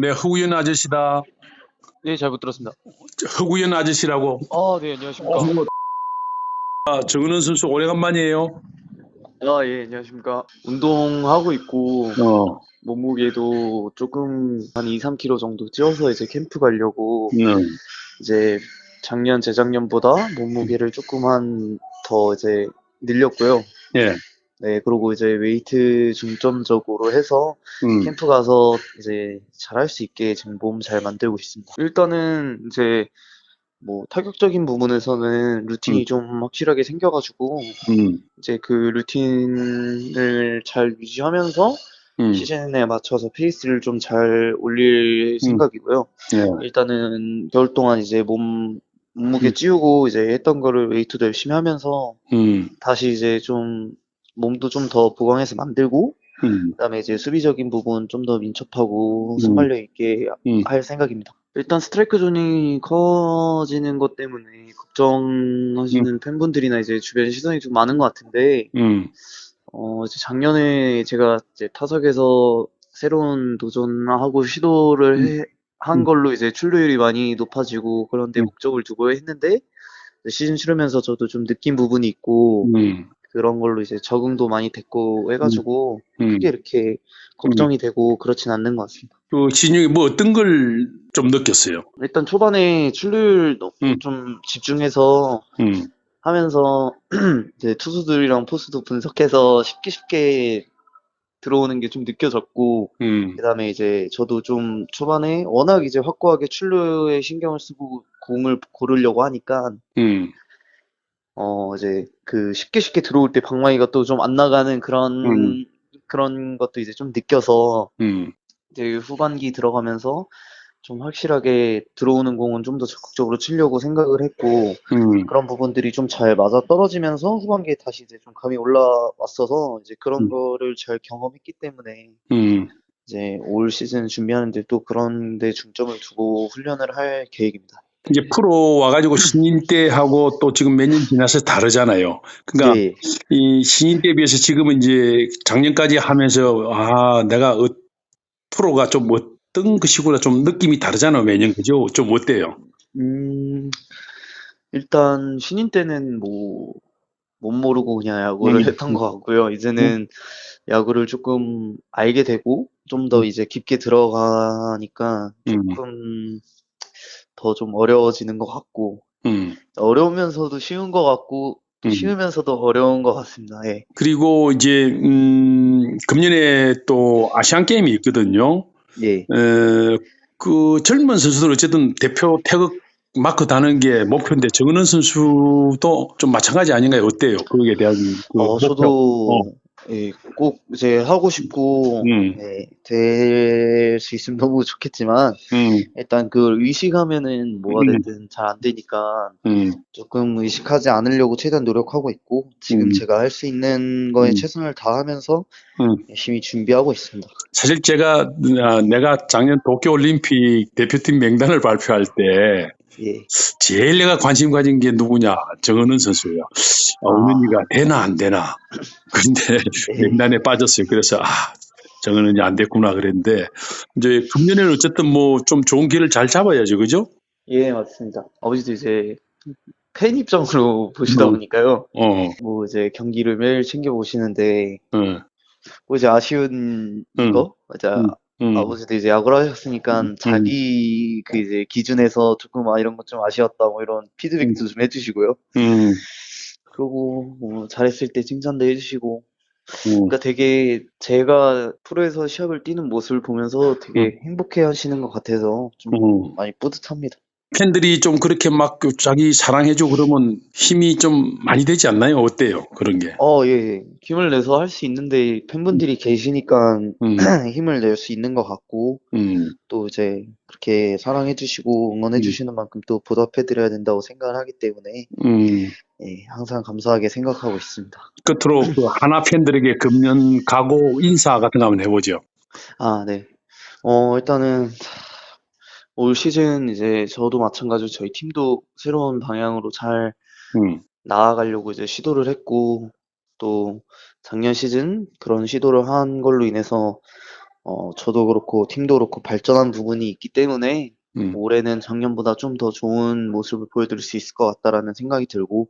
네, 허구현 아저씨다. 네, 잘 못 들었습니다. 허구현 아저씨라고. 아, 네, 안녕하십니까. 아, 정은원 선수 오래간만이에요. 아, 예, 안녕하십니까. 운동하고 있고, 어, 몸무게도 조금 한 2, 3kg 정도 찌어서 이제 캠프 가려고, 음, 이제 작년, 재작년보다 몸무게를 조금 한 더 이제 늘렸고요. 예, 네, 그리고 이제 웨이트 중점적으로 해서 음, 캠프 가서 이제 잘할 수 있게 지금 몸 잘 만들고 있습니다. 일단은 이제 뭐 타격적인 부분에서는 루틴이 음. 좀 확실하게 생겨가지고, 음, 이제 그 루틴을 잘 유지하면서 음, 시즌에 맞춰서 페이스를 좀 잘 올릴 생각이고요. 예, 일단은 겨울 동안 이제 몸 몸무게 음. 찌우고 이제 했던 거를 웨이트도 열심히 하면서 음, 다시 이제 좀 몸도 좀 더 보강해서 만들고 음, 그다음에 이제 수비적인 부분 좀 더 민첩하고 음. 순발력 있게 음, 할 생각입니다. 일단 스트라이크 존이 커지는 것 때문에 걱정하시는 팬분들이나 이제 주변 시선이 좀 많은 것 같은데 음, 어, 이제 작년에 제가 이제 타석에서 새로운 도전하고 시도를 해- 한 음. 걸로 이제 출루율이 많이 높아지고 그런데 음. 목적을 두고 했는데 시즌 치르면서 저도 좀 느낀 부분이 있고 음, 그런 걸로 이제 적응도 많이 됐고 해가지고 음. 크게 이렇게 걱정이 되고 그렇진 않는 것 같습니다. 그 신영이 뭐 어떤 걸 좀 느꼈어요? 일단 초반에 출루율 너- 음. 좀 집중해서 음, 하면서 이제 투수들이랑 포수도 분석해서 쉽게 쉽게 들어오는 게 좀 느껴졌고 음, 그다음에 이제 저도 좀 초반에 워낙 이제 확고하게 출루에 신경을 쓰고 공을 고르려고 하니까 음, 어 이제 그 쉽게 쉽게 들어올 때 방망이가 또 좀 안 나가는 그런 음. 그런 것도 이제 좀 느껴서 음, 이제 후반기 들어가면서 좀 확실하게 들어오는 공은 좀 더 적극적으로 치려고 생각을 했고 음, 그런 부분들이 좀 잘 맞아 떨어지면서 후반기에 다시 이제 좀 감이 올라왔어서 이제 그런 음. 거를 잘 경험했기 때문에 음. 이제 올 시즌 준비하는데 또 그런 데 중점을 두고 훈련을 할 계획입니다. 이제 프로 와가지고 신인 때 하고 또 지금 몇 년 지나서 다르잖아요. 그러니까 네, 이 신인 때에 비해서 지금은 이제 작년까지 하면서 아 내가 어- 프로가 좀 어떤 것이구나 좀 느낌이 다르잖아요 매년 그죠? 좀 어때요? 음, 일단 신인 때는 뭐 못 모르고 그냥 야구를 음. 했던 것 같고요. 이제는 야구를 조금 알게 되고 좀더 음. 이제 깊게 들어가니까 음, 조금 더 좀 어려워지는 것 같고 음, 어려우면서도 쉬운 것 같고 또 음. 쉬우면서도 어려운 것 같습니다. 예. 그리고 이제 음, 금년에 또 아시안 게임이 있거든요. 예. 에, 그 젊은 선수들 어쨌든 대표 태극 마크 다는 게 목표인데 정은원 선수도 좀 마찬가지 아닌가요? 어때요? 거기에 대한 그 어, 목표. 저도 예, 꼭 이제 하고 싶고 음, 예, 될수 있으면 너무 좋겠지만 음, 일단 그 의식하면은 뭐가 음. 되든 잘 안 되니까 음, 조금 의식하지 않으려고 최대한 노력하고 있고 지금 음. 제가 할 수 있는 거에 음. 최선을 다하면서 음. 열심히 준비하고 있습니다. 사실 제가 아, 내가 작년 도쿄올림픽 대표팀 명단을 발표할 때 예. 제일 내가 관심 가진 게 누구냐 정은원 선수예요. 아, 은은이가 되나 안 되나. 근데 예. 명단에 빠졌어요. 그래서 아 정은원이 안 됐구나 그랬는데 이제 금년에는 어쨌든 뭐 좀 좋은 길을 잘 잡아야죠, 그죠? 예, 맞습니다. 아버지도 이제 팬 입장으로 보시다 음. 보니까요. 어, 뭐 이제 경기를 매일 챙겨 보시는데 어, 뭐 이제 아쉬운 음. 거, 맞아. 음. 음, 아버지도 이제 야구를 하셨으니까 음. 자기 그 이제 기준에서 조금 아 이런 것 좀 아쉬웠다 뭐 이런 피드백도 좀 해주시고요. 음, 그리고 뭐 잘했을 때 칭찬도 해주시고 음, 그러니까 되게 제가 프로에서 시합을 뛰는 모습을 보면서 되게 행복해 하시는 것 같아서 좀 음. 많이 뿌듯합니다. 팬들이 좀 그렇게 막그 자기 사랑해주고 그러면 힘이 좀 많이 되지 않나요? 어때요? 그런 게. 어, 예, 예. 힘을 내서 할 수 있는데 팬분들이 계시니까 음, 힘을 낼 수 있는 것 같고 음, 또 이제 그렇게 사랑해주시고 응원해주시는 만큼 또 보답해드려야 된다고 생각을 하기 때문에 음. 예, 항상 감사하게 생각하고 있습니다. 끝으로 그 하나 팬들에게 금년 각오 인사 같은 거 한번 해보죠. 아, 네. 어, 일단은 올 시즌 이제 저도 마찬가지로 저희 팀도 새로운 방향으로 잘 음, 나아가려고 이제 시도를 했고 또 작년 시즌 그런 시도를 한 걸로 인해서 어, 저도 그렇고 팀도 그렇고 발전한 부분이 있기 때문에 음. 올해는 작년보다 좀 더 좋은 모습을 보여드릴 수 있을 것 같다라는 생각이 들고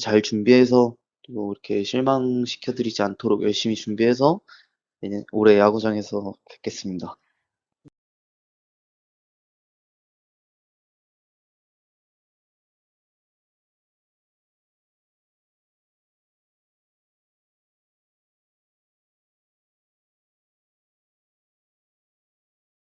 잘 준비해서 또 이렇게 실망시켜드리지 않도록 열심히 준비해서 올해 야구장에서 뵙겠습니다.